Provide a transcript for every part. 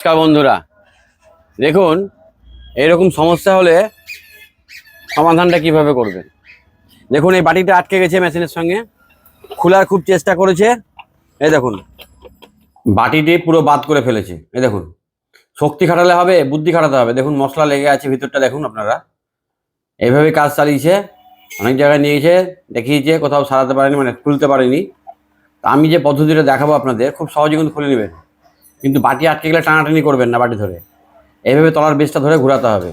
নমস্কার বন্ধুরা। দেখুন, এরকম সমস্যা হলে সমাধানটা কীভাবে করবেন? দেখুন, এই বাটিটা আটকে গেছে মেশিনের সঙ্গে। খোলার খুব চেষ্টা করেছে। এই দেখুন, বাটিটি পুরো বাদ করে ফেলেছে। এই দেখুন, শক্তি খাটালে হবে, বুদ্ধি খাটাতে হবে। দেখুন, মশলা লেগে আছে ভিতরটা, দেখুন আপনারা। এইভাবে কাজ চালিয়েছে, অনেক জায়গায় নিয়েছে, দেখিয়েছে, কোথাও সারাতে পারেনি মানে খুলতে পারেনি। আমি যে পদ্ধতিটা দেখাবো আপনাদের, খুব সহজে কিন্তু খুলে নেবেন। কিন্তু বাটি আটকে গেলে টানাটানি করবেন না বাটি ধরে। এইভাবে তলার বেসটা ধরে ঘোরাতে হবে।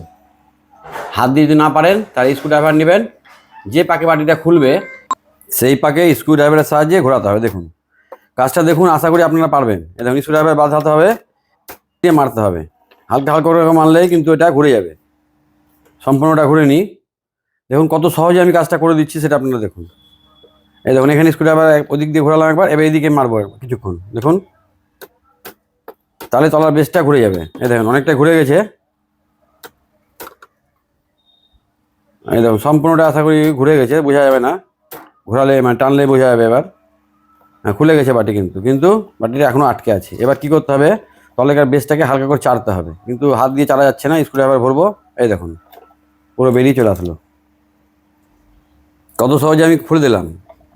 হাত দিয়ে যদি না পারেন, তাহলে স্ক্রুড্রাইভার নেবেন। যে পাকে বাটিটা খুলবে, সেই পাকে স্ক্রুড্রাইভারের সাহায্যে ঘোরাতে হবে, দেখুন। কাজটা দেখুন, আশা করি আপনারা পারবেন। দেখুন স্ক্রুড্রাইভার বাঁধাতে হবে দিয়ে মারতে হবে। হালকা হালকা করে মারলেই কিন্তু এটা ঘুরে যাবে। সম্পূর্ণটা ঘুরে নিই। দেখুন, কত সহজে আমি কাজটা করে দিচ্ছি, সেটা আপনারা দেখুন। এই দেখুন, এখানে স্ক্রুড্রাইভার ওদিক দিয়ে ঘোরালাম একবার, এবার এইদিকে মারবো কিছুক্ষণ। দেখুন তাহলে তলার বেসটা ঘুরে যাবে। এই দেখেন, অনেকটা ঘুরে গেছে। এই দেখুন, সম্পূর্ণটা আশা করি ঘুরে গেছে, বোঝা যাবে না। ঘোরালে মানে টানলে বোঝা যাবে এবার। হ্যাঁ খুলে গেছে বাটি কিন্তু কিন্তু বাটিটা এখনও আটকে আছে। এবার কি করতে হবে? তলেকার বেসটাকে হালকা করে চাড়তে হবে। কিন্তু হাত দিয়ে চালা যাচ্ছে না, স্ক্রুড্রাইভার ভরবো। এই দেখুন, পুরো বেরিয়ে চলে আসলো। কত সহজে আমি খুলে দিলাম,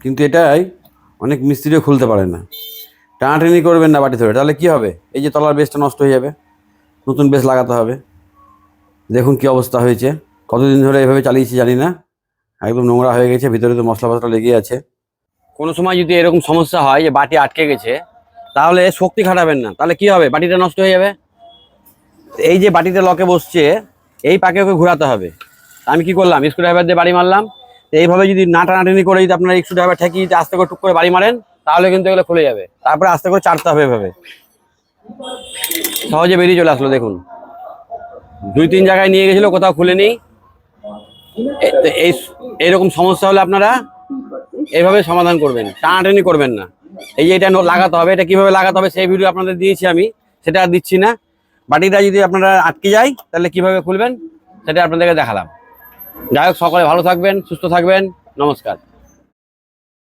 কিন্তু এটাই অনেক মিস্ত্রিও খুলতে পারে না। টানাটানি করবেন না বাটি ধরে, তাহলে কি হবে? এই যে তলার বেসটা নষ্ট হয়ে যাবে, নতুন বেস লাগাতে হবে। দেখুন কি অবস্থা হয়েছে। কতদিন ধরে এভাবে চালিয়েছি জানি না। একদম নোংরা হয়ে গেছে, ভিতরে তো মশলা ফসলা লেগে আছে। কোনো সময় যদি এরকম সমস্যা হয় যে বাটি আটকে গেছে, তাহলে শক্তি খাটাবেন না। তাহলে কি হবে? বাটিটা নষ্ট হয়ে যাবে। এই যে বাটিতে লকে বসছে, এই পাকে ওকে ঘোরাতে হবে। আমি কি করলাম? স্ক্রু ড্রাইভার দিয়ে বাড়ি মারলাম। এইভাবে যদি না টানাটানি করে যদি আপনার স্ক্রুড্রাইভার ঠেকিয়ে যদি আস্তে করে টুক করে বাড়ি মারেন তাহলে কিন্তু এগুলো খুলে যাবে। তারপরে আস্তে করে চারতে হবে এভাবে। সহজে বেরিয়ে চলে আসলো, দেখুন। দুই তিন জায়গায় নিয়ে গেছিল, কোথাও খুলেনি। এই এইরকম সমস্যা হলে আপনারা এইভাবে সমাধান করবেন, টানাটানি করবেন না। এই যে এটা লাগাতে হবে, এটা কীভাবে লাগাতে হবে সেই ভিডিও আপনাদের দিয়েছি আমি, সেটা আর দিচ্ছি না। বাটিটা যদি আপনারা আটকে যায়, তাহলে কীভাবে খুলবেন, সেটা আপনাদেরকে দেখালাম। যাই হোক, সকলে ভালো থাকবেন, সুস্থ থাকবেন, নমস্কার।